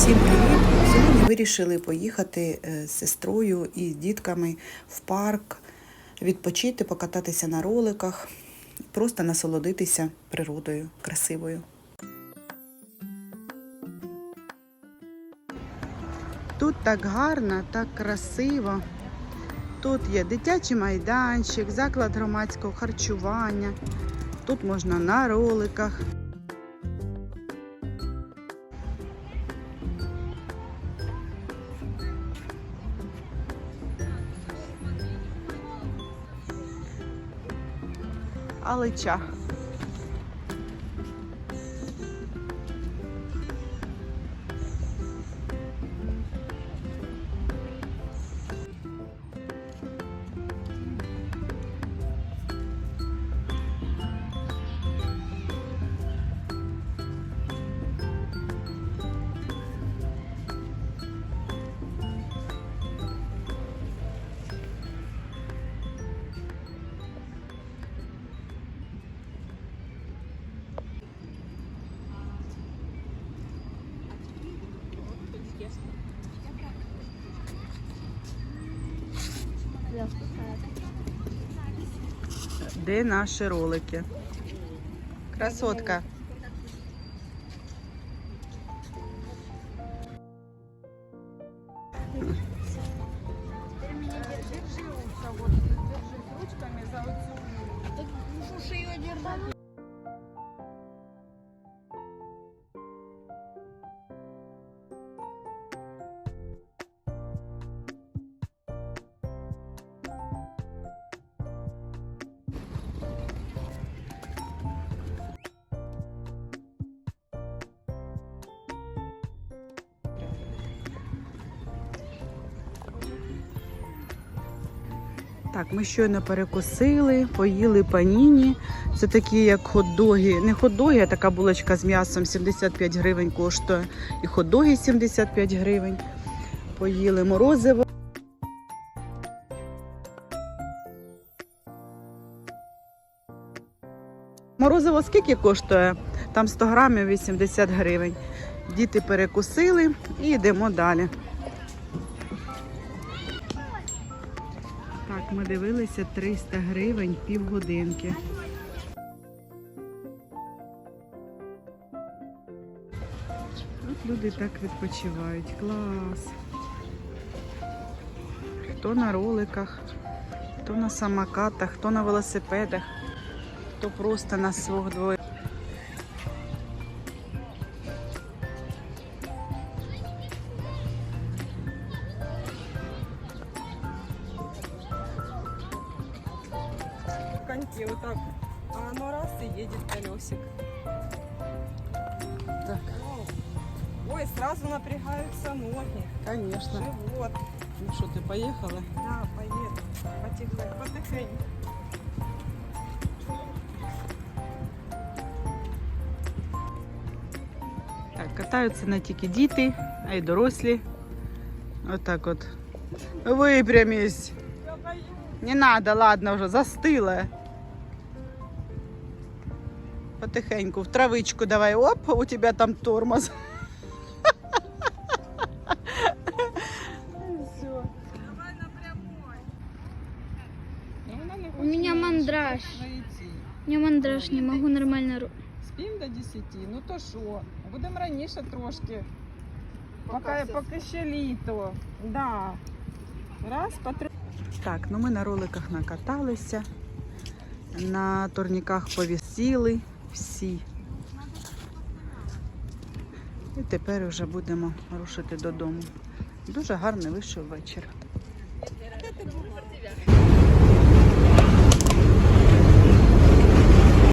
Всім привіт! Сьогодні вирішили поїхати е, з сестрою і з дітками в парк, відпочити, покататися на роликах, просто насолодитися природою красивою. Тут так гарно, так красиво. Тут є дитячий майданчик, заклад громадського харчування. Тут можна на роликах. Алича. Де наші ролики? Красотка. Так, ми щойно перекусили, поїли паніні. Це такі, як хот-доги. Не хот-доги, а така булочка з м'ясом 75 гривень коштує. І хот-доги 75 гривень. Поїли морозиво. Морозиво скільки коштує? Там 100 грамів 80 гривень. Діти перекусили і йдемо далі. Ми дивилися 300 гривень півгодинки. Тут люди так відпочивають. Клас. Хто на роликах, хто на самокатах, хто на велосипедах, хто просто на свого двоє. коньки вот так. А оно раз и едет колесик. Так. Ой, сразу напрягаются ноги, Конечно. живот. Ну що, ти поїхала? Да, поеду. Потихоньку, потихоньку. Так, катаються не тільки діти, а й дорослі. Отак от. Випрямись. Я боюсь. Не надо, ладно, вже застила. Потихеньку, в травичку давай. Оп, у тебя там тормоз. У меня мандраж. У меня мандраж, не могу нормально ру- Спим до 10, ну то що? Будемо раніше трошки. Поки, поки ще літо. Да. Раз, по три. Так, ну ми на роликах накаталися, на турніках повісіли всі. І тепер вже будемо рушити додому. Дуже гарний вийшов вечір.